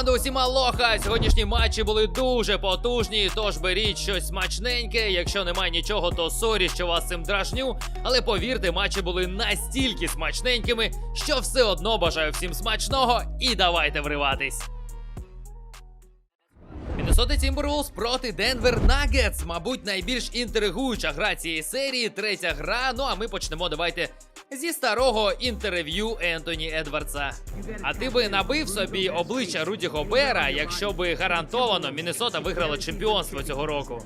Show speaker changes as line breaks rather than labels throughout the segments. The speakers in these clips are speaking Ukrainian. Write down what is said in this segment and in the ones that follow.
Команда усіма лоха. Сьогоднішні матчі були дуже потужні. Тож беріть щось смачненьке. Якщо немає нічого, то сорі, що вас цим дражню. Але повірте, матчі були настільки смачненькими, що все одно бажаю всім смачного і давайте вриватись. Міннесота Тімберлвулс проти Денвер Нагетс. Мабуть, найбільш інтригуюча гра цієї серії, третя гра. Ну а ми почнемо давайте зі старого інтерв'ю Ентоні Едвардса. А ти би набив собі обличчя Руді Гобера, якщо би гарантовано Міннесота виграла чемпіонство цього року.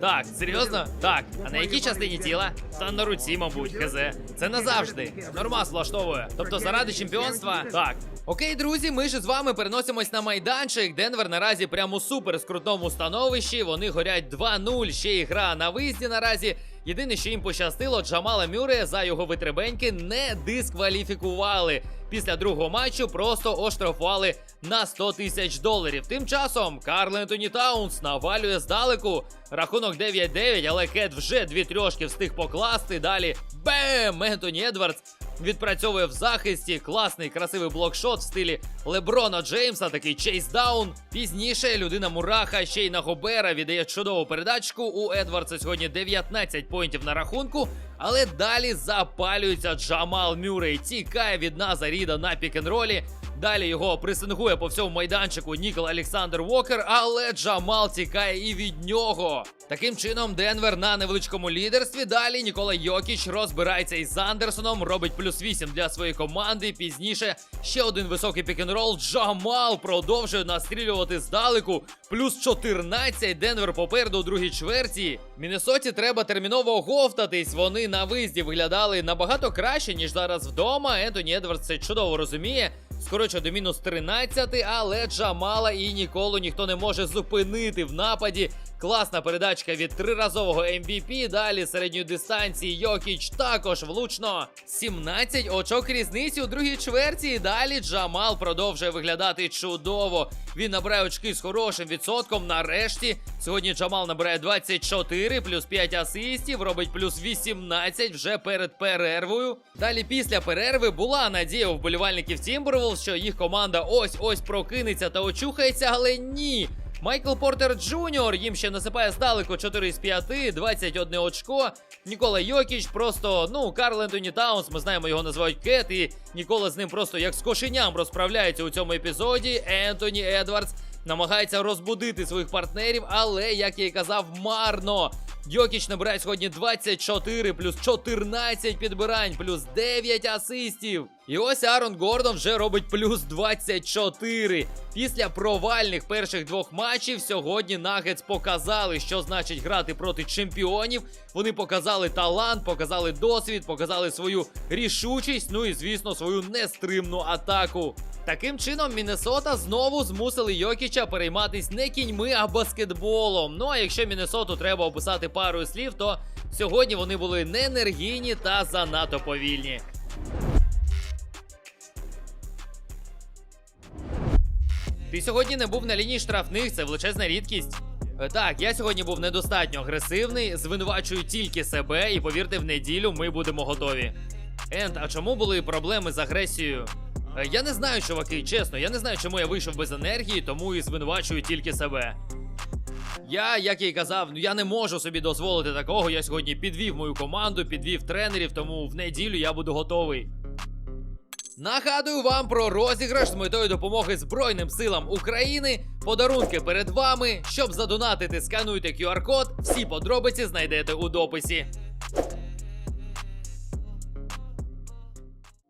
Так, серйозно? Так. А на якій частині тіла? Та на руці, мабуть, хз. Це назавжди. Нормас влаштовує. Тобто заради чемпіонства? Так. Окей, друзі, ми ж з вами переносимось на майданчик. Денвер наразі прямо у супер скрутному становищі. Вони горять 2-0. Ще й гра на виїзді наразі. Єдине, що їм пощастило, Джамала Мюре за його витребеньки не дискваліфікували. Після другого матчу просто оштрафували на 100 тисяч доларів. Тим часом Карл Ентоні Таунс навалює здалеку. Рахунок 9-9, але Кет вже дві трьошки встиг покласти. Далі бем! Ентоні Едвардс відпрацьовує в захисті. Класний красивий блокшот в стилі Леброна Джеймса, такий чейсдаун. Пізніше людина Мураха ще й на Гобера віддає чудову передачку. У Едвардса сьогодні 19 поінтів на рахунку. Але далі запалюється Джамал Мюррей. Тікає від Назаріда на пік-н-ролі. Далі його пресингує по всьому майданчику Нікол Олександр Уокер, але Джамал тікає і від нього. Таким чином, Денвер на невеличкому лідерстві. Далі Нікола Йокіч розбирається із Андерсоном, робить плюс 8 для своєї команди. Пізніше ще один високий пік-н-рол. Джамал продовжує настрілювати здалеку. Плюс 14. Денвер попереду у другій чверті. Міннесоті треба терміново говтатись. Вони на виїзді виглядали набагато краще, ніж зараз вдома. Ентоні Едвардс це чудово розуміє. Скорочує до мінус 13, але Джамала і Ніколу ніхто не може зупинити в нападі. Класна передачка від триразового MVP. Далі середньої дистанції Йокіч також влучно. 17 очок різниці у другій чверті. Далі Джамал продовжує виглядати чудово. Він набирає очки з хорошим відсотком. Нарешті сьогодні Джамал набирає 24, плюс 5 асистів, робить плюс 18 вже перед перервою. Далі після перерви була надія у вболівальників Тімберволс, що їх команда ось-ось прокинеться та очухається, але ні. Майкл Портер Джуніор їм ще насипає здалеку 4 з 5, 21 очко. Нікола Йокіч просто, ну, Карл Ентоні Таунс, ми знаємо, його називають Кет, і Нікола з ним просто як з кошеням розправляється у цьому епізоді. Ентоні Едвардс намагається розбудити своїх партнерів, але, як я і казав, марно. Йокіч набирає сьогодні 24, плюс 14 підбирань, плюс 9 асистів. І ось Арон Гордон вже робить плюс 24. Після провальних перших двох матчів сьогодні Нагетс показали, що значить грати проти чемпіонів. Вони показали талант, показали досвід, показали свою рішучість, ну і звісно, свою нестримну атаку. Таким чином, Міннесота знову змусили Йокіча перейматись не кіньми, а баскетболом. Ну а якщо Міннесоту треба описати парою слів, то сьогодні вони були неенергійні та занадто повільні. Ти сьогодні не був на лінії штрафних, це величезна рідкість. Е, Так, я сьогодні був недостатньо агресивний, звинувачую тільки себе, і повірте, в неділю ми будемо готові. Енд, а чому були проблеми з агресією? Е, Я не знаю, чуваки, чесно, я не знаю, чому я вийшов без енергії, тому і звинувачую тільки себе. Я, як й казав, ну я не можу собі дозволити такого. Я сьогодні підвів мою команду, підвів тренерів, тому в неділю я буду готовий. Нагадую вам про розіграш з метою допомоги Збройним силам України. Подарунки перед вами. Щоб задонатити, скануйте QR-код. Всі подробиці знайдете у дописі.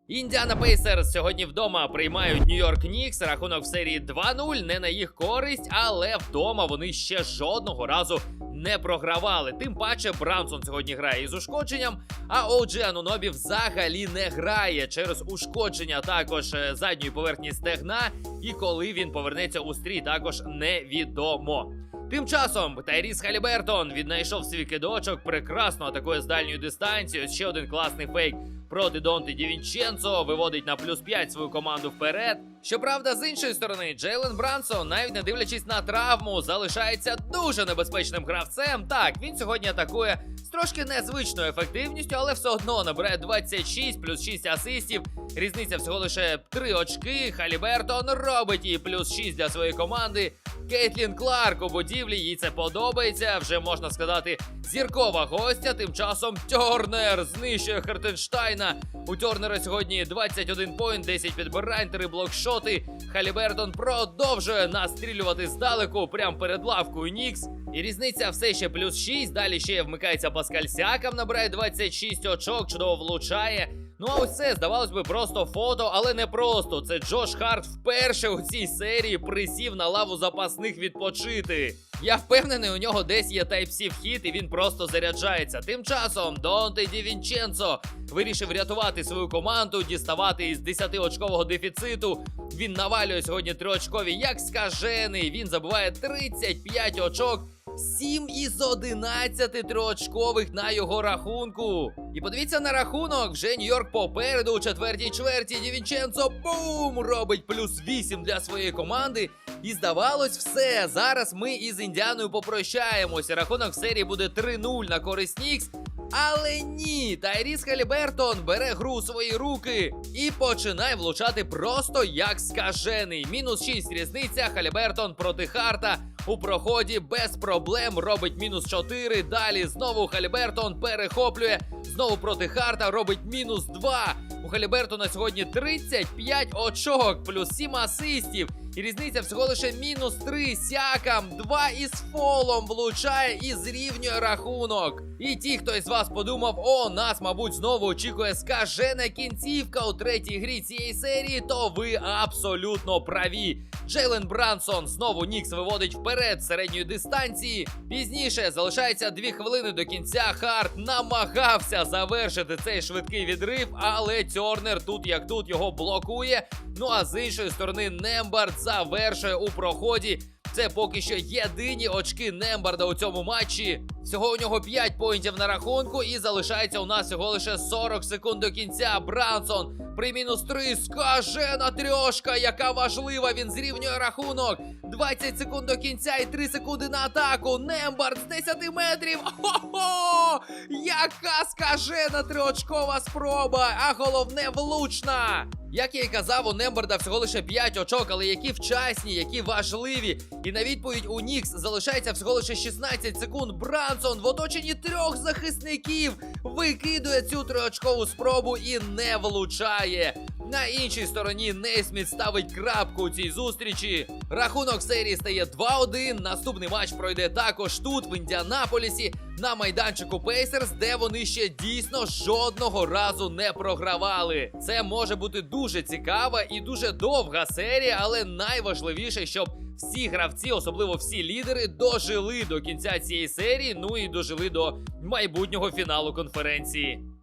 Індіана Пейсерс сьогодні вдома приймають Нью-Йорк Нікс. Рахунок в серії 2-0 не на їх користь, але вдома вони ще жодного разу не програвали. Тим паче Брансон сьогодні грає із ушкодженням, а Оджі Анунобі взагалі не грає через ушкодження також е, задньої поверхні стегна. І коли він повернеться у стрій, також невідомо. Тим часом Тайріс Халібертон віднайшов свій кидочок, прекрасно атакує з дальньої дистанції. Ще один класний фейк проти Донти Дівінченцо. Виводить на плюс 5 свою команду вперед. Щоправда, з іншої сторони, Джейлен Брансон, навіть не дивлячись на травму, залишається дуже небезпечним гравцем. Так, він сьогодні атакує з трошки незвичною ефективністю, але все одно набирає 26 плюс 6 асистів. Різниця всього лише 3 очки. Халібертон робить їй плюс 6 для своєї команди. Кейтлін Кларк у будівлі, їй це подобається. Вже можна сказати, зіркова гостя. Тим часом Тьорнер знищує Хертенштайна. У Тьорнера сьогодні 21 поінт, 10 підбирань, 3 блокшоти. Халібертон продовжує настрілювати здалеку, прямо перед лавкою Нікс. І різниця все ще плюс 6. Далі ще вмикається Паскаль Сякам, набирає 26 очок, чудово влучає. Ну а ось це, здавалось би, просто фото, але не просто. Це Джош Харт вперше у цій серії присів на лаву запасних відпочити. Я впевнений, у нього десь є Type-C вхід, і він просто заряджається. Тим часом Донте Ді Вінченцо вирішив рятувати свою команду, діставати із 10-очкового дефіциту. Він навалює сьогодні триочкові, як скажений. Він забуває 35 очок. 7 із 11 триочкових на його рахунку. І подивіться на рахунок. Вже Нью-Йорк попереду у четвертій чверті. Дівінченцо бум! Робить плюс 8 для своєї команди. І здавалось, все. Зараз ми із Індіаною попрощаємося. Рахунок в серії буде 3-0 на користь Нікс. Але ні, Тайріс Халібертон бере гру у свої руки і починає влучати просто як скажений. Мінус 6 різниця. Халібертон проти Харта у проході без проблем робить мінус 4. Далі знову Халібертон перехоплює. Знову проти Харта робить мінус 2. У Халібертона сьогодні 35 очок, плюс 7 асистів. І різниця всього лише мінус 3 сякам. 2 із фолом влучає і зрівнює рахунок. І ті, хто із вас подумав, о, нас, мабуть, знову очікує скажена кінцівка у третій грі цієї серії, то ви абсолютно праві. Джейлен Брансон знову Нікс виводить вперед з середньої дистанції. Пізніше залишається 2 хвилини до кінця. Харт намагався завершити цей швидкий відрив, але Тьорнер тут як тут його блокує. Ну а з іншої сторони, Нембард завершує у проході. Це поки що єдині очки Нембарда у цьому матчі. Всього у нього 5 поінтів на рахунку, і залишається у нас всього лише 40 секунд до кінця. Брансон при мінус 3 скажена трьошка, яка важлива. Він зрівнює рахунок. 20 секунд до кінця і 3 секунди на атаку. Нембард з 10 метрів. Хо-хо! Яка скажена триочкова спроба, а головне влучна. Як я й казав, у Немберда всього лише 5 очок, але які вчасні, які важливі. І на відповідь у Нікс залишається всього лише 16 секунд. Брансон в оточенні трьох захисників викидує цю триочкову спробу і не влучає. На іншій стороні Нейсміт ставить крапку у цій зустрічі. Рахунок серії стає 2-1. Наступний матч пройде також тут, в Індіанаполісі, на майданчику Пейсерс, де вони ще дійсно жодного разу не програвали. Це може бути дуже цікава і дуже довга серія, але найважливіше, щоб всі гравці, особливо всі лідери, дожили до кінця цієї серії. Ну і дожили до майбутнього фіналу конференції.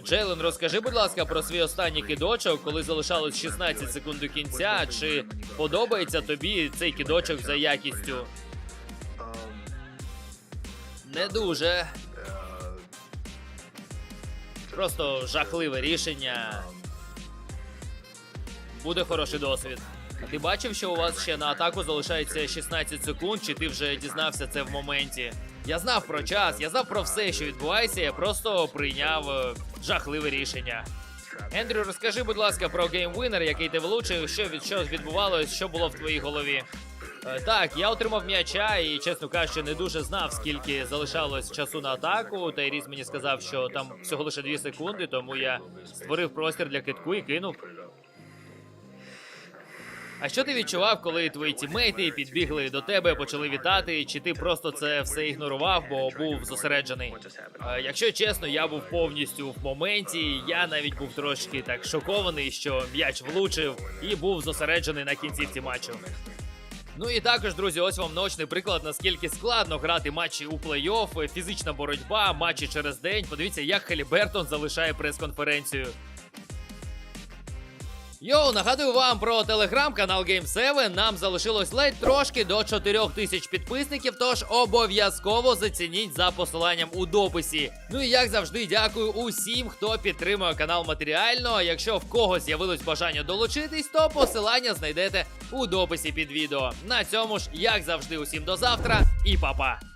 Джейлен, розкажи, будь ласка, про свій останній кидочок, коли залишалось 16 секунд до кінця. Чи подобається тобі цей кидочок за якістю? Не дуже. Просто жахливе рішення. Буде хороший досвід. А ти бачив, що у вас ще на атаку залишається 16 секунд, чи ти вже дізнався це в моменті? Я знав про час, я знав про все, що відбувається, я просто прийняв е, жахливе рішення. Ендрю, розкажи, будь ласка, про геймвинер, який ти влучив, що від що відбувалось, що було в твоїй голові. Е, Так, я отримав м'яча і, чесно кажучи, не дуже знав, скільки залишалось часу на атаку. Тайріс мені сказав, що там всього лише 2 секунди, тому я створив простір для китку і кинув. А що ти відчував, коли твої тімейти підбігли до тебе, почали вітати? Чи ти просто це все ігнорував, бо був зосереджений? Якщо чесно, я був повністю в моменті. Я навіть був трошки так шокований, що м'яч влучив, і був зосереджений на кінцівці матчу. Ну і також, друзі, ось вам наочний приклад, наскільки складно грати матчі у плей-офф, фізична боротьба, матчі через день. Подивіться, як Халібертон залишає прес-конференцію. Йоу, нагадую вам про телеграм-канал Game7. Нам залишилось ледь трошки до 4 тисяч підписників, тож обов'язково зацініть за посиланням у дописі. Ну і як завжди, дякую усім, хто підтримує канал матеріально. Якщо в когось з'явилось бажання долучитись, то посилання знайдете у дописі під відео. На цьому ж, як завжди, усім до завтра і па-па!